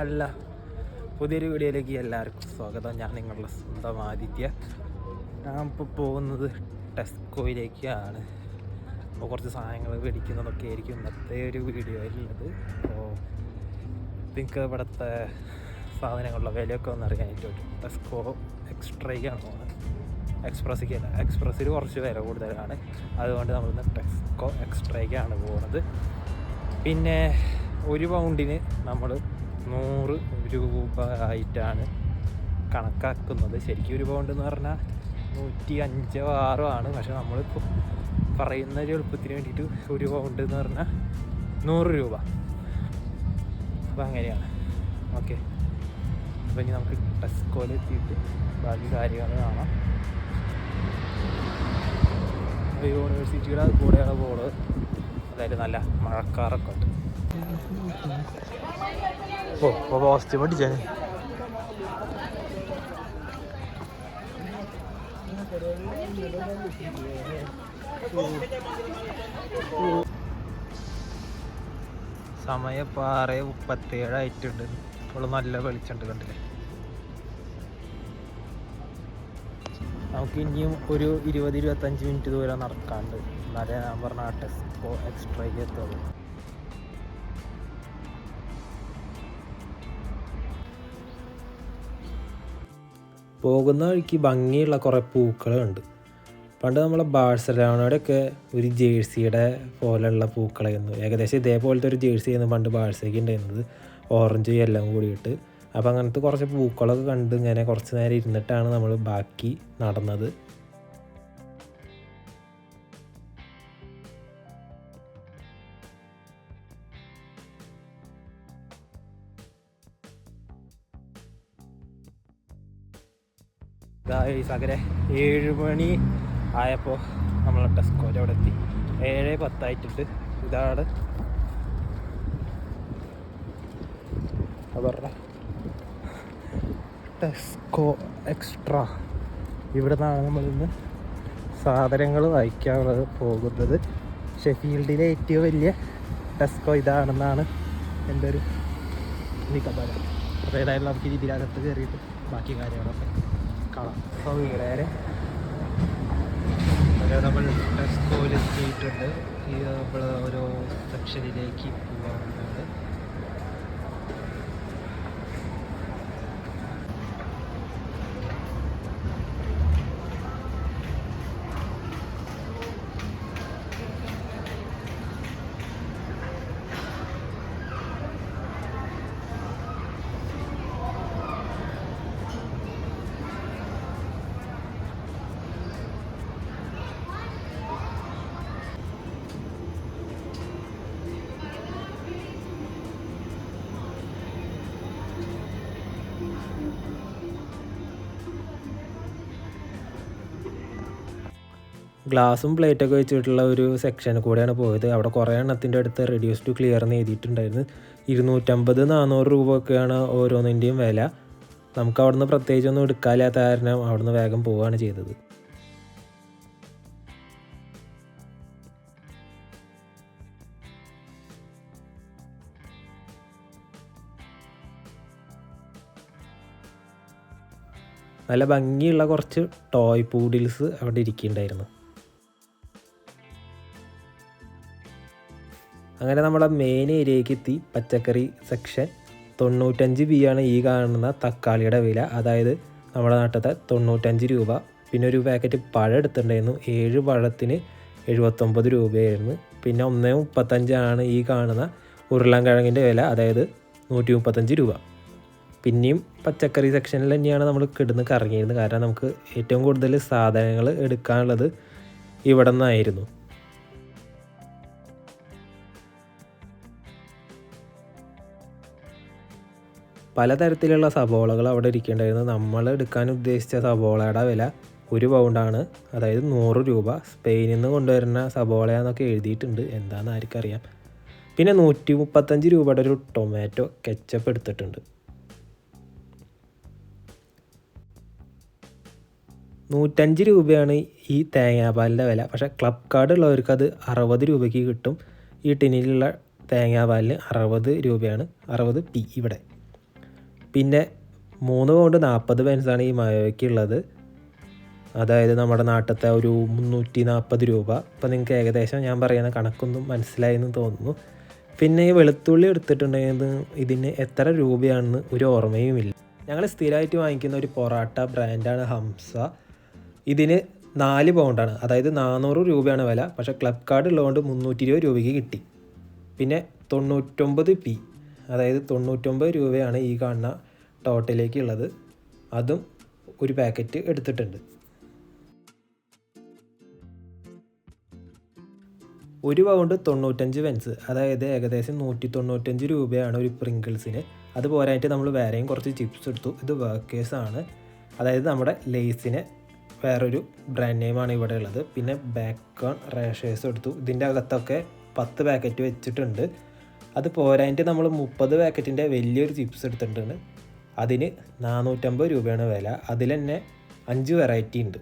അല്ല പുതിയൊരു വീഡിയോയിലേക്ക് എല്ലാവർക്കും സ്വാഗതം. ഞാൻ നിങ്ങളുടെ സ്വന്തം ആദിത്യ. ഞാൻ ഇപ്പോൾ പോകുന്നത് ടെസ്കോയിലേക്കാണ്. അപ്പോൾ കുറച്ച് സാധനങ്ങൾ മേടിക്കുന്നതൊക്കെ ആയിരിക്കും ഇന്നത്തെ ഒരു വീഡിയോയിലുള്ളത്. അപ്പോൾ നിങ്ങൾക്ക് ഇവിടുത്തെ സാധനങ്ങളുടെ വിലയൊക്കെ ഒന്ന് അറിയാനായിട്ട് പറ്റും ടെസ്കോ എക്സ്ട്രയ്ക്കാണ് പോകുന്നത്. എക്സ്പ്രസ്സിക്ക് അല്ല എക്സ്പ്രസ്സിൽ കുറച്ച് വില കൂടുതലാണ്. അതുകൊണ്ട് നമ്മളിന്ന് ടെസ്കോ എക്സ്ട്രയ്ക്കാണ് പോകുന്നത്. പിന്നെ ഒരു പൗണ്ടിന് നമ്മൾ നൂറ് രൂപ ആയിട്ടാണ് കണക്കാക്കുന്നത്. ശരിക്കും ഒരു പൗണ്ട് എന്ന് പറഞ്ഞാൽ നൂറ്റി അഞ്ചോ ആറോ ആണ്. പക്ഷെ നമ്മളിപ്പോൾ പറയുന്ന ഒരു എളുപ്പത്തിന് വേണ്ടിയിട്ട് ഒരു പൗണ്ട് എന്ന് പറഞ്ഞാൽ നൂറ് രൂപ. അപ്പോൾ അങ്ങനെയാണ്. ഓക്കെ. അപ്പോൾ ഇനി നമുക്ക് ടെസ്കോയിലെത്തിയിട്ട് ബാക്കി കാര്യങ്ങൾ കാണാം. യൂണിവേഴ്സിറ്റിയുടെ കൂടെയാണ് പോകുന്നത് അതായത് നല്ല മഴക്കാറൊക്കെ ഉണ്ട്. ഓ അപ്പോൾ പോസ്റ്റ് പഠിച്ചേ സമയം ഇപ്പോൾ ആറ് മുപ്പത്തേഴ് ആയിട്ടുണ്ട് ഇപ്പോൾ നല്ല വെളിച്ചുണ്ട് കണ്ടില്ലേ? നമുക്ക് ഇനിയും ഒരു ഇരുപത് ഇരുപത്തഞ്ച് മിനിറ്റ് ദൂരം നടക്കാണ്ട് എന്നാലേ ഞാൻ പറഞ്ഞ ആ ടെസ്കോ എക്സ്ട്രയ്ക്ക് എത്തുള്ളൂ. പോകുന്ന വഴിക്ക് ഭംഗിയുള്ള കുറേ പൂക്കളുണ്ട്. പണ്ട് നമ്മളെ ബാഴ്സലോണയുടെയൊക്കെ ഒരു ജേഴ്സിയുടെ പോലെയുള്ള പൂക്കളായിരുന്നു. ഏകദേശം ഇതേപോലത്തെ ഒരു ജേഴ്സി ആയിരുന്നു പണ്ട് ബാഴ്സയ്ക്ക് ഉണ്ടായിരുന്നത്. ഓറഞ്ച് എല്ലാം കൂടിയിട്ട്. അപ്പോൾ അങ്ങനത്തെ കുറച്ച് പൂക്കളൊക്കെ കണ്ട് ഇങ്ങനെ കുറച്ച് നേരം ഇരുന്നിട്ടാണ് നമ്മൾ ബാക്കി നടന്നത്. അങ്ങനെ ഏഴ് മണി ആയപ്പോൾ നമ്മൾ ടെസ്കോ അവിടെ എത്തി ഏഴ് പത്തായിട്ടുണ്ട്. ഇതാണ് അവരുടെ ടെസ്കോ എക്സ്ട്രാ ഇവിടെ നിന്നാണ് നമ്മളിന്ന് സാധനങ്ങൾ വായിക്കാനുള്ളത് പോകുന്നത്. ഷെഫീൽഡിലെ ഏറ്റവും വലിയ ടെസ്കോ ഇതാണെന്നാണ് എന്റെ ഒരു നിഗമനം. അപ്പോൾ ഏതായാലും നമുക്ക് ഇതിനകത്ത് കയറിയിട്ട് ബാക്കി കാര്യങ്ങളൊക്കെ കാണാം. വേറെ നമ്മൾ പോലെ എത്തിയിട്ടുണ്ട് ഈ നമ്മൾ ഓരോ സെക്ഷനിലേക്ക് പോകാറുണ്ട് ഗ്ലാസും പ്ലേറ്റൊക്കെ വെച്ചിട്ടുള്ള ഒരു സെക്ഷനിൽ കൂടെയാണ് പോയത്. അവിടെ കുറേ എണ്ണത്തിന്റെ അടുത്ത് റെഡ്യൂസ് ടു ക്ലിയർ എന്ന് എഴുതിയിട്ടുണ്ടായിരുന്നു. ഇരുന്നൂറ്റമ്പത് നാനൂറ് രൂപ ഒക്കെയാണ് ഓരോന്നിന്റെയും വില. നമുക്ക് അവിടുന്ന് പ്രത്യേകിച്ചൊന്നും എടുക്കാനില്ലാത്ത കാരണം അവിടുന്ന് വേഗം പോവുകയാണ് ചെയ്തത്. നല്ല ഭംഗിയുള്ള കുറച്ച് ടോയ് പൂഡിൽസ് അവിടെ ഇരിക്കുന്നുണ്ടായിരുന്നു. അങ്ങനെ നമ്മുടെ മെയിൻ ഏരിയയ്ക്ക് എത്തി. പച്ചക്കറി സെക്ഷൻ തൊണ്ണൂറ്റഞ്ച് ബി ആണ് ഈ കാണുന്ന തക്കാളിയുടെ വില. അതായത് നമ്മുടെ നാട്ടിലത്തെ തൊണ്ണൂറ്റഞ്ച് രൂപ. പിന്നെ ഒരു പാക്കറ്റ് പഴം എടുത്തിട്ടുണ്ടായിരുന്നു. ഏഴ് പഴത്തിന് എഴുപത്തൊമ്പത് രൂപയായിരുന്നു. പിന്നെ ഒന്ന് മുപ്പത്തഞ്ചാണ് ഈ കാണുന്ന ഉരുളൻകിഴങ്ങിന്റെ വില. അതായത് നൂറ്റി മുപ്പത്തഞ്ച് രൂപ. പിന്നെയും പച്ചക്കറി സെക്ഷനിൽ തന്നെയാണ് നമ്മൾ കിടന്ന് കറങ്ങിയിരുന്നത്. കാരണം നമുക്ക് ഏറ്റവും കൂടുതൽ സാധനങ്ങൾ എടുക്കാനുള്ളത് ഇവിടെ നിന്നായിരുന്നു. പലതരത്തിലുള്ള സബോളകൾ അവിടെ ഇരിക്കേണ്ടായിരുന്നു. നമ്മൾ എടുക്കാൻ ഉദ്ദേശിച്ച സബോളയുടെ വില ഒരു പൗണ്ടാണ് അതായത് നൂറ് രൂപ. സ്പെയിനിൽ നിന്ന് കൊണ്ടുവരുന്ന സബോളയാന്നൊക്കെ എഴുതിയിട്ടുണ്ട്. എന്താണെന്ന് ആർക്കറിയാം. പിന്നെ നൂറ്റി മുപ്പത്തഞ്ച് രൂപയുടെ ഒരു ടൊമാറ്റോ കെച്ചപ്പ് എടുത്തിട്ടുണ്ട്. നൂറ്റഞ്ച് രൂപയാണ് ഈ തേങ്ങാപാലിന്റെ വില. പക്ഷേ ക്ലബ് കാർഡ് ഉള്ളവർക്ക് അത് അറുപത് രൂപയ്ക്ക് കിട്ടും. ഈ ടിന്നിലുള്ള തേങ്ങാപാലിന് അറുപത് രൂപയാണ്. അറുപത് പി ഇവിടെ. പിന്നെ മൂന്ന് പൗണ്ട് നാൽപ്പത് പെൻസാണ് ഈ മയോയ്ക്ക് ഉള്ളത്. അതായത് നമ്മുടെ നാട്ടിലത്തെ ഒരു മുന്നൂറ്റി നാൽപ്പത് രൂപ. അപ്പോൾ നിങ്ങൾക്ക് ഏകദേശം ഞാൻ പറയുന്ന കണക്കൊന്നും മനസ്സിലായെന്ന് തോന്നുന്നു. പിന്നെ ഈ വെളുത്തുള്ളി എടുത്തിട്ടുണ്ടെങ്കിൽ ഇതിന് എത്ര രൂപയാണെന്ന് ഒരു ഓർമ്മയുമില്ല ഞങ്ങൾ സ്ഥിരമായിട്ട് വാങ്ങിക്കുന്ന ഒരു പൊറാട്ട ബ്രാൻഡാണ് ഹംസ. ഇതിന് നാല് പൗണ്ടാണ് അതായത് നാനൂറ് രൂപയാണ് വില. പക്ഷേ ക്ലബ് കാർഡ് ഉള്ളതുകൊണ്ട് മുന്നൂറ്റി ഇരുപത് രൂപയ്ക്ക് കിട്ടി. പിന്നെ തൊണ്ണൂറ്റൊമ്പത് പി അതായത് തൊണ്ണൂറ്റൊമ്പത് രൂപയാണ് ഈ കാണുന്ന ടോട്ടലേക്ക് ഉള്ളത് അതും ഒരു പാക്കറ്റ് എടുത്തിട്ടുണ്ട്. ഒരു പൗണ്ട് തൊണ്ണൂറ്റഞ്ച് പെൻസ് അതായത് ഏകദേശം നൂറ്റി തൊണ്ണൂറ്റഞ്ച് രൂപയാണ് ഒരു പ്രിങ്കിൾസിന് അത് പോരായിട്ട് നമ്മൾ വേറെയും കുറച്ച് ചിപ്സ് എടുത്തു. ഇത് വർക്കേഴ്സാണ് അതായത് നമ്മുടെ ലേസിന് വേറൊരു ബ്രാൻഡ് നെയിമാണ് ഇവിടെ ഉള്ളത്. പിന്നെ ബാക്കോൺ റേഷേഴ്സ് എടുത്തു. ഇതിന്റെ അകത്തൊക്കെ പത്ത് പാക്കറ്റ് വെച്ചിട്ടുണ്ട്. അത് പോരാഞ്ഞിട്ട് നമ്മൾ മുപ്പത് പാക്കറ്റിന്റെ വലിയൊരു ചിപ്സ് എടുത്തിട്ടുണ്ട്. അതിന് നാനൂറ്റമ്പത് രൂപയാണ് വില. അതിൽ തന്നെ അഞ്ച് വെറൈറ്റി ഉണ്ട്.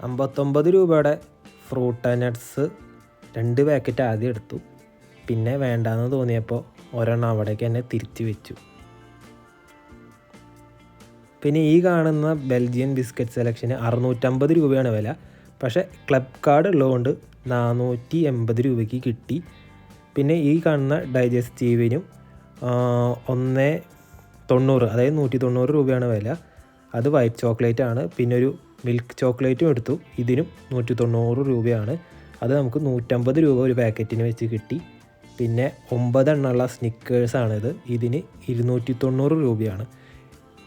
അമ്പത്തൊമ്പത് രൂപയുടെ ഫ്രൂട്ട് നട്ട്സ് രണ്ട് പാക്കറ്റ് ആദ്യം എടുത്തു. പിന്നെ വേണ്ടാന്ന് തോന്നിയപ്പോൾ ഒരെണ്ണം അവിടേക്ക് തന്നെ തിരിച്ചു വെച്ചു. പിന്നെ ഈ കാണുന്ന ബെൽജിയൻ ബിസ്ക്കറ്റ് സെലക്ഷന് അറുന്നൂറ്റമ്പത് രൂപയാണ് വില. പക്ഷേ ക്ലബ് കാർഡ് ഉള്ളതുകൊണ്ട് നാനൂറ്റി എൺപത് രൂപയ്ക്ക് കിട്ടി. പിന്നെ ഈ കാണുന്ന ഡൈജസ്റ്റീവിനും ഒന്ന് തൊണ്ണൂറ് അതായത് നൂറ്റി തൊണ്ണൂറ് രൂപയാണ് വില. അത് വൈറ്റ് ചോക്ലേറ്റ് ആണ് പിന്നെ ഒരു മിൽക്ക് ചോക്ലേറ്റും എടുത്തു. ഇതിനും നൂറ്റി തൊണ്ണൂറ് രൂപയാണ്. അത് നമുക്ക് നൂറ്റമ്പത് രൂപ ഒരു പാക്കറ്റിന് വെച്ച് കിട്ടി. പിന്നെ ഒമ്പതെണ്ണമുള്ള സ്നിക്കേഴ്സാണിത്. ഇതിന് ഇരുന്നൂറ്റി തൊണ്ണൂറ് രൂപയാണ്.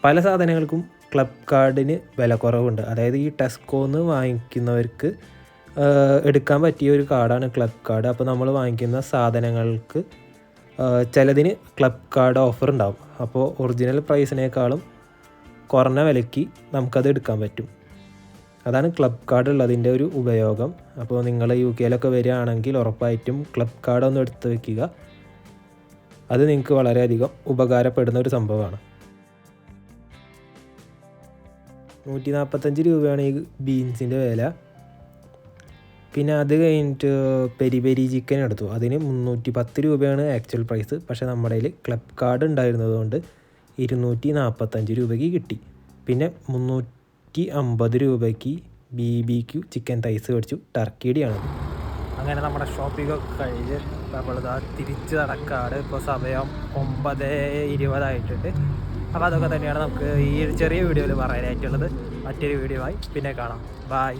പല സാധനങ്ങൾക്കും ക്ലബ് കാർഡിന് വില കുറവുണ്ട്. അതായത് ഈ ടെസ്കോന്ന് വാങ്ങിക്കുന്നവർക്ക് എടുക്കാൻ പറ്റിയ ഒരു കാർഡാണ് ക്ലബ് കാർഡ് അപ്പോൾ നമ്മൾ വാങ്ങിക്കുന്ന സാധനങ്ങൾക്ക് ചിലതിന് ക്ലബ് കാർഡ് ഓഫർ ഉണ്ടാവും. അപ്പോൾ ഒറിജിനൽ പ്രൈസിനേക്കാളും കുറഞ്ഞ വിലയ്ക്ക് നമുക്കത് എടുക്കാൻ പറ്റും. അതാണ് ക്ലബ് കാർഡ് ഉള്ളതിന്റെ ഒരു ഉപയോഗം. അപ്പോൾ നിങ്ങൾ യു കെയിലൊക്കെ വരികയാണെങ്കിൽ ഉറപ്പായിട്ടും ക്ലബ് കാർഡ് ഒന്ന് എടുത്ത് വയ്ക്കുക അത് നിങ്ങൾക്ക് വളരെയധികം ഉപകാരപ്പെടുന്ന ഒരു സംഭവമാണ്. നൂറ്റി നാൽപ്പത്തഞ്ച് രൂപയാണ് ഈ ബീൻസിന്റെ വില. പിന്നെ അത് കഴിഞ്ഞിട്ട് പെരി പെരി ചിക്കൻ എടുത്തു. അതിന് മുന്നൂറ്റി പത്ത് രൂപയാണ് ആക്ച്വൽ പ്രൈസ് പക്ഷേ നമ്മുടെ കയ്യിൽ ക്ലബ് കാർഡ് ഉണ്ടായിരുന്നതുകൊണ്ട് ഇരുന്നൂറ്റി നാൽപ്പത്തഞ്ച് രൂപയ്ക്ക് കിട്ടി. പിന്നെ മുന്നൂറ്റി അമ്പത് രൂപയ്ക്ക് B B Q chicken thighs മേടിച്ചു. ടർക്കിയുടെയാണ് അങ്ങനെ നമ്മുടെ ഷോപ്പിംഗ് ഒക്കെ കഴിഞ്ഞ് നമ്മളിതാ തിരിച്ച് നടക്കാറ് ഇപ്പോൾ സമയം ഒമ്പത് ഇരുപതായിട്ടുണ്ട്. അപ്പോൾ അതൊക്കെ തന്നെയാണ് നമുക്ക് ഈ ഒരു ചെറിയ വീഡിയോയിൽ പറയാനായിട്ടുള്ളത്. മറ്റൊരു വീഡിയോ ആയി പിന്നെ കാണാം. ബായ്